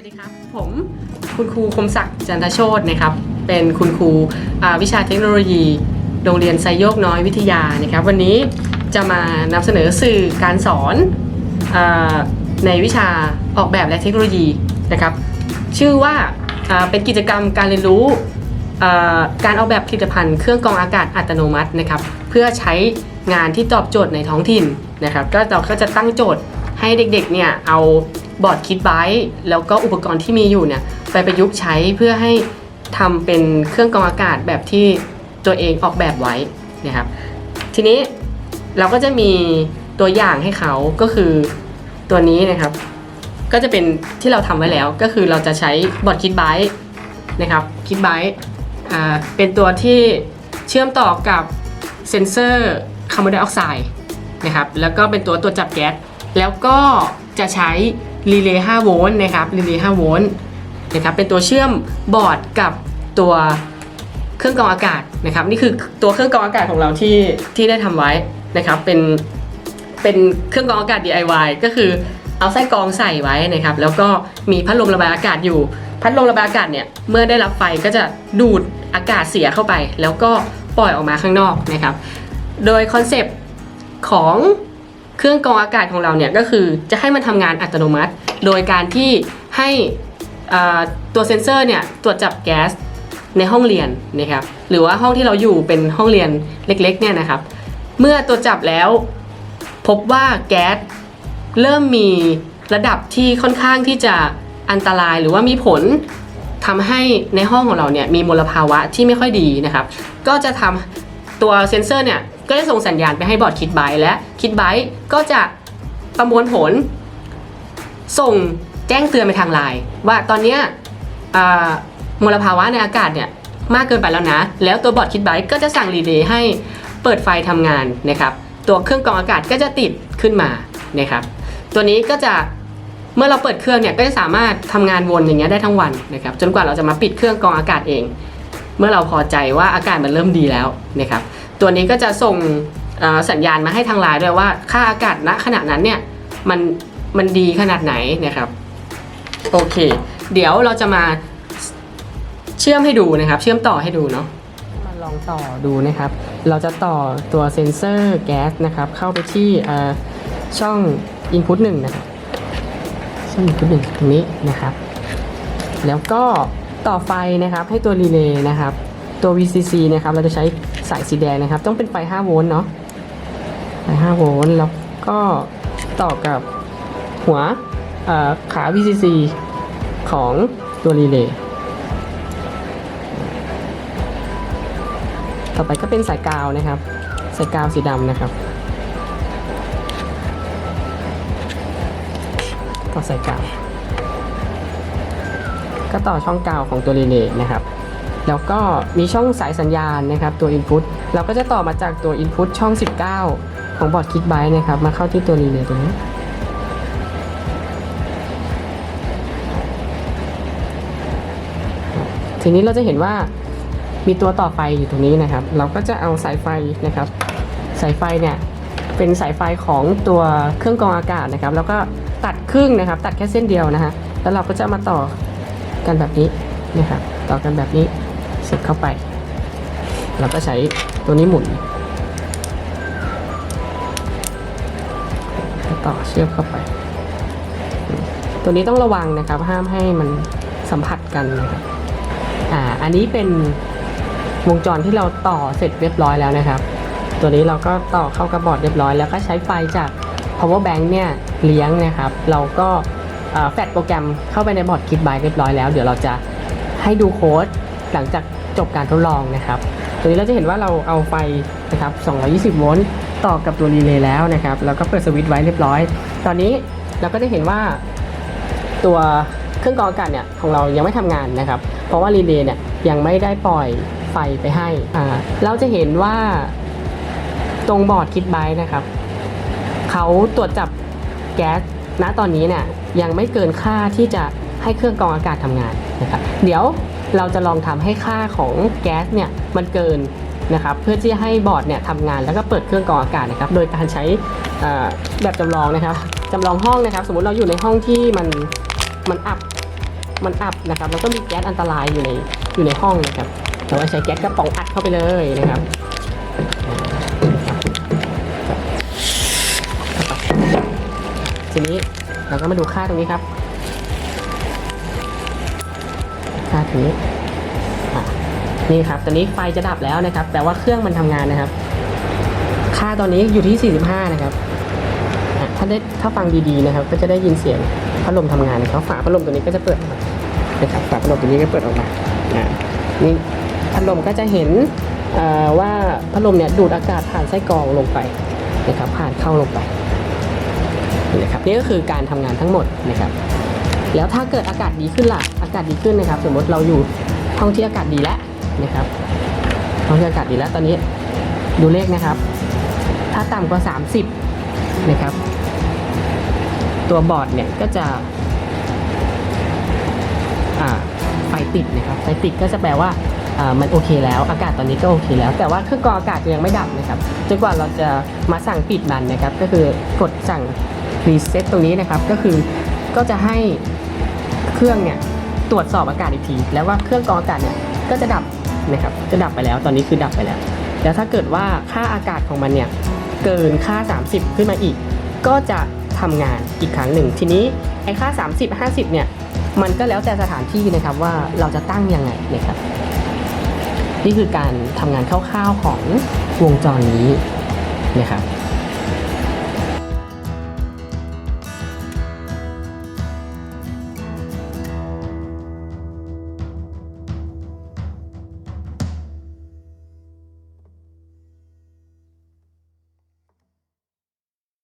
วัสดีครับ ผมคุณครูคมศักดิ์จันทโชตนะครับ เป็นคุณครูวิชาเทคโนโลยี โรงเรียนไซโยกน้อยวิทยานะครับ วันนี้จะมานำเสนอสื่อการสอนอในวิชาออกแบบและเทคโนโลยีนะครับ ชื่อว่าเป็นกิจกรรมการเรียนรู้การออกแบบผลิตภัณฑ์เครื่องกรองอากาศอัตโนมัตินะครับ เพื่อใช้งานที่ตอบโจทย์ในท้องถิ่นนะครับ ก็เราก็จะตั้งโจทย์ให้เด็กๆเนี่ยเอา บอร์ดคิดไบต์แล้วก็อุปกรณ์ที่มีอยู่เนี่ยไปประยุกต์ใช้เพื่อให้ทำเป็นเครื่องกรองอากาศแบบที่ตัวเองออกแบบไว้นะครับทีนี้เราก็จะมีตัวอย่างให้เขาก็คือตัวนี้นะครับ ก็จะเป็นที่เราทำไว้แล้วก็คือเราจะใช้บอร์ดคิดไบต์นะครับคิดไบต์เป็นตัวที่เชื่อมต่อกับเซนเซอร์คาร์บอนไดออกไซด์นะครับแล้วก็เป็นตัวตรวจจับแก๊สแล้วก็จะใช้ รีเลย์5โวลต์นะครับรีเลย์5โวลต์นะครับเป็นตัวเชื่อมบอร์ดกับตัวเครื่องกรองอากาศนะครับนี่คือตัวเครื่องกรองอากาศของเราที่ที่ได้ทำไว้นะครับเป็นเป็นเครื่องกรองอากาศ DIY ก็คือเอาไส้กรองใส่ไว้นะครับ แล้วก็มีพัดลมระบายอากาศอยู่ พัดลมระบายอากาศเนี่ยเมื่อได้รับไฟก็จะดูดอากาศเสียเข้าไป แล้วก็ปล่อยออกมาข้างนอกนะครับ โดยคอนเซปต์ของ เครื่องกรองอากาศของเราเนี่ยก็คือจะให้มันทำงานอัตโนมัติ โดยการที่ให้ตัวเซ็นเซอร์เนี่ยตรวจจับแก๊สในห้องเรียนนะครับหรือว่าห้องที่เราอยู่เป็นห้องเรียนเล็กๆเนี่ยนะครับ เมื่อตรวจจับแล้วพบว่าแก๊สเริ่มมีระดับที่ค่อนข้างที่จะอันตรายหรือว่ามีผลทำให้ในห้องของเราเนี่ยมีมลภาวะที่ไม่ค่อยดีนะครับ ก็จะทำตัวเซ็นเซอร์เนี่ย ก็จะส่งสัญญาณไปให้บอร์ดคิดไบและคิดไบก็จะประมวลผล ส่งแจ้งเตือนไปทางไลน์ว่าตอนนี้มลภาวะในอากาศเนี่ยมากเกินไปแล้วนะ แล้วตัวบอร์ดคิดไบก็จะสั่งรีเลย์ให้เปิดไฟทำงานนะครับ ตัวเครื่องกรองอากาศก็จะติดขึ้นมานะครับ ตัวนี้ก็จะเมื่อเราเปิดเครื่องเนี่ยก็จะสามารถทำงานวนอย่างเงี้ยได้ทั้งวันนะครับจนกว่าเราจะมาปิดเครื่องกรองอากาศเอง เมื่อเราพอใจว่าอากาศมันเริ่มดีแล้วนะครับ ตัวนี้ก็จะส่งสัญญาณมาให้ทางไลน์ด้วยว่าค่าอากาศณขณะนั้นเนี่ยมันมันดีขนาดไหนนะครับโอเค เดี๋ยวเราจะมาเชื่อมให้ดูนะครับ เชื่อมต่อให้ดูเนาะมาลองต่อดูนะครับ เราจะต่อตัวเซ็นเซอร์แก๊สนะครับ เข้าไปที่เอ่อช่อง Input 1 นะครับช่อง Input 1ตรงนี้นะครับ แล้วก็ต่อไฟนะครับให้ตัวรีเลย์นะครับ ตัว VCC นะครับเราจะใช้สายสีแดงนะครับ ต้องเป็นไฟ 5 โวลต์เนาะไฟ 5 โวลต์แล้วก็ต่อกับหัวขา VCC ของตัวรีเลย์ต่อไปก็เป็นสายกาวนะครับ สายกาวสีดำนะครับ ต่อสายกาว ก็ต่อช่องกาวของตัวรีเลย์นะครับ แล้วก็มีช่องสายสัญญาณนะครับตัว Input เราก็จะต่อมาจากตัว Input ช่อง 19 ของบอร์ดคิกไบต์นะครับมาเข้าที่ตัวรีเลย์ตรงนี้ทีนี้เราจะเห็นว่ามีตัวต่อไฟอยู่ตรงนี้นะครับ เราก็จะเอาสายไฟนะครับ สายไฟเนี่ยเป็นสายไฟของตัวเครื่องกรองอากาศนะครับ แล้วก็ตัดครึ่งนะครับ ตัดแค่เส้นเดียวนะฮะแล้วเราก็จะมาต่อกันแบบนี้นะครับต่อกันแบบนี้ เสร็จเข้าไปเราก็ใช้ตัวนี้หมุนต่อเชือกเข้าไป ตัวนี้ต้องระวังนะครับห้ามให้มันสัมผัสกันนะครับอ่าอันนี้เป็นวงจรที่เราต่อเสร็จเรียบร้อยแล้วนะครับ ตัวนี้เราก็ต่อเข้ากับบอร์ดเรียบร้อย แล้วก็ใช้ไฟจาก power bank เนี่ยเลี้ยงนะครับ เราก็แฟดโปรแกรมเข้าไปในบอร์ดคิดบายเรียบร้อยแล้ว เดี๋ยวเราจะให้ดูโค้ดหลังจาก จบการทดลองนะครับตัวนี้เราจะเห็นว่าเราเอาไฟนะครับ 220 โวลต์ต่อกับตัวรีเลย์แล้วนะครับ แล้วก็เปิดสวิตช์ไว้เรียบร้อย ตอนนี้เราก็จะเห็นว่าตัวเครื่องกรองอากาศเนี่ยของเรายังไม่ทำงานนะครับ เพราะว่ารีเลย์เนี่ยยังไม่ได้ปล่อยไฟไปให้ อ่า เราจะเห็นว่าตรงบอร์ดคิดไบต์นะครับ เขาตรวจจับแก๊ส ณ ตอนนี้เนี่ยยังไม่เกินค่าที่จะให้เครื่องกรองอากาศทำงานนะครับ เดี๋ยว เราจะลองทำให้ค่าของแก๊สเนี่ยมันเกินนะครับเพื่อที่จะให้บอร์ดเนี่ยทำงานแล้วก็เปิดเครื่องกรองอากาศนะครับโดยการใช้แบบจำลองนะครับจำลองห้องนะครับ สมมุติเราอยู่ในห้องที่มันมันอับมันอับนะครับแล้วก็มีแก๊สอันตรายอยู่ในอยู่ในห้องนะครับเราก็ใช้แก๊สกระป๋องอัดเข้าไปเลยนะครับทีนี้เราก็มาดูค่าตรงนี้ครับ คาตรงนี้นี่ครับ ตอนนี้ไฟจะดับแล้วนะครับ แต่ว่าเครื่องมันทำงานนะครับ ค่าตอนนี้อยู่ที่ 45 นะครับ ถ้าได้ถ้าฟังดีๆนะครับ ก็จะได้ยินเสียงพัดลมทำงานนะครับฝาพัดลมตัวนี้ก็จะเปิดนะครับฝาพัดลมตัวนี้ก็เปิดออกมานี่พัดลมก็จะเห็นว่าพัดลมเนี่ยดูดอากาศผ่านไส้กรองลงไปนะครับ ผ่านเข้าลงไปนี่นะครับนี่ก็คือการทำงานทั้งหมดนะครับ แล้วถ้าเกิดอากาศดีขึ้นล่ะ อากาศดีขึ้นนะครับ สมมติเราอยู่ห้องที่อากาศดีแล้วนะครับห้องที่อากาศดีแล้วตอนนี้ดูเลขนะครับ ถ้าต่ำกว่า 30 นะครับ ตัวบอร์ดเนี่ยก็จะไฟติดนะครับไฟติดก็จะแปลว่าอ่ามันโอเคแล้วอากาศตอนนี้ก็โอเคแล้ว แต่ว่าเครื่องกรองอากาศยังไม่ดับนะครับจนกว่าเราจะมาสั่งปิดมันนะครับ ก็คือกดสั่งรีเซ็ตตรงนี้นะครับ ก็คือ ก็จะให้เครื่องเนี่ยตรวจสอบอากาศอีกที แล้วว่าเครื่องกรองอากาศเนี่ยก็จะดับนะครับจะดับไปแล้วตอนนี้คือดับไปแล้ว แล้วถ้าเกิดว่าค่าอากาศของมันเนี่ยเกินค่า 30 ขึ้นมาอีก ก็จะทำงานอีกครั้งหนึ่ง ทีนี้ไอ้ค่า 30 50 เนี่ยมันก็แล้วแต่สถานที่นะครับว่าเราจะตั้งยังไงนะครับ นี่คือการทำงานคร่าวๆของวงจรนี้นะครับ